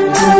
Thank you.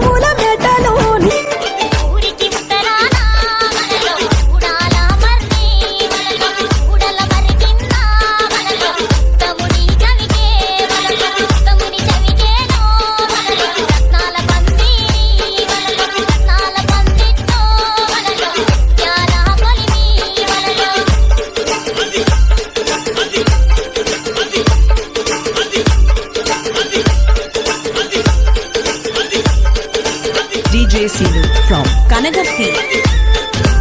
DJ Sinu from Kanagafi.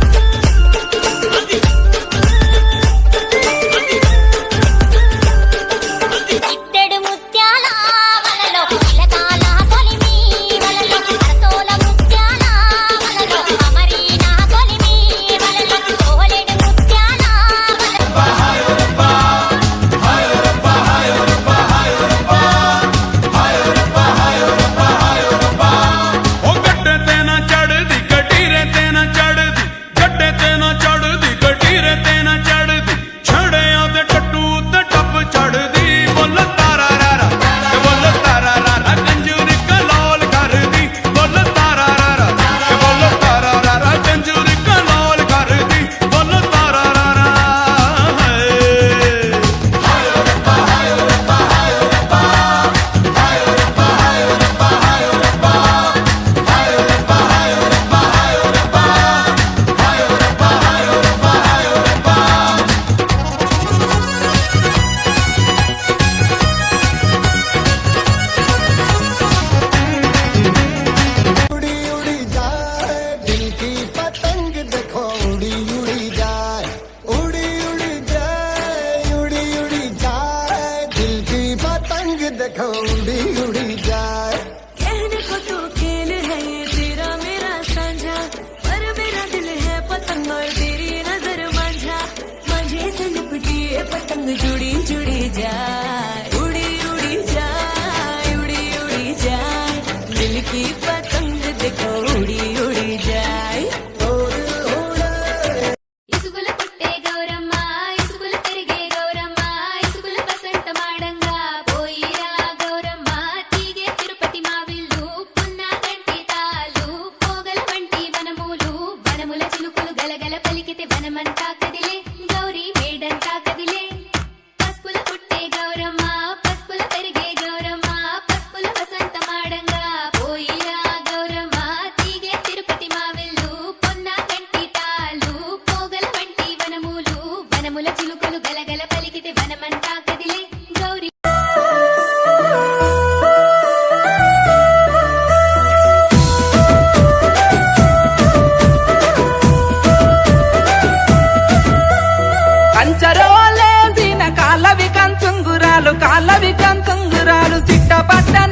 కాలు కాళ్ళవి కంచంగురాలు చిట్టపట్టన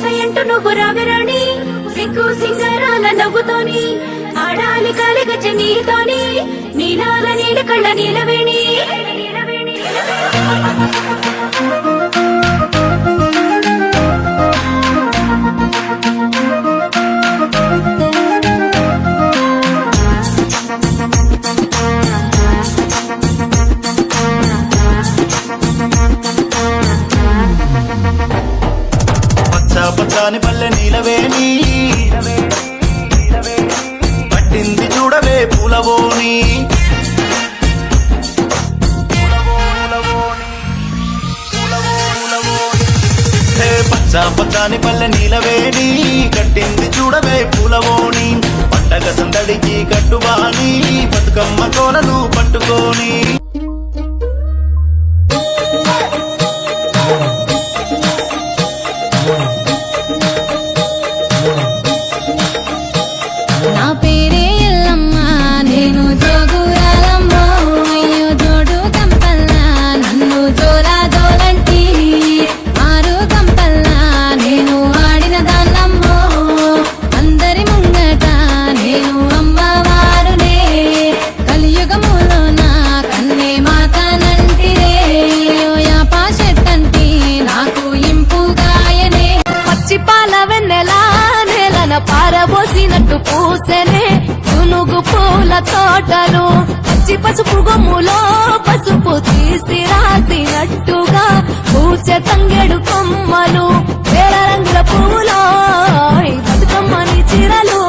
నువ్వు రాగరాణి సిగ్గు సింగరాల నవ్వుతోని ఆడాలి కాలిగచ్చ నీతోని నీలాల నీల కళ్ళ నీలవేణి నీలవేణి. పచ్చాని పల్లె నీలవేణి కట్టింది చూడవే పూలవోణి పండగ సందడికి కట్టువాణి బతుకమ్మ కోలను పట్టుకోని. నా తోటలు పచ్చి పసుపు గొమ్ములో పసుపు తీసి రాసినట్టుగా పూచ తంగెడు కొమ్మలు వేల రంగుల పూలో బతుకమ్మని చీరలు.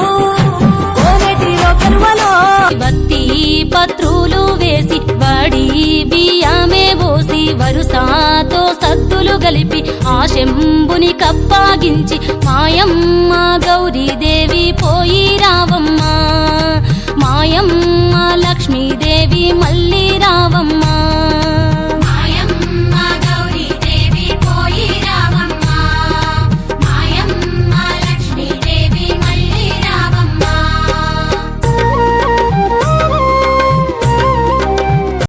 కనువలో బత్తి పత్రులు వేసి వాడి బియ్యమే పోసి వరుసాతో సత్తులు కలిపి ఆ శంభుని కప్పాగించి మాయమ్మ గౌరీదేవి పోయి రావమ్మా. మాయమ్మ లక్ష్మీదేవి మళ్ళీ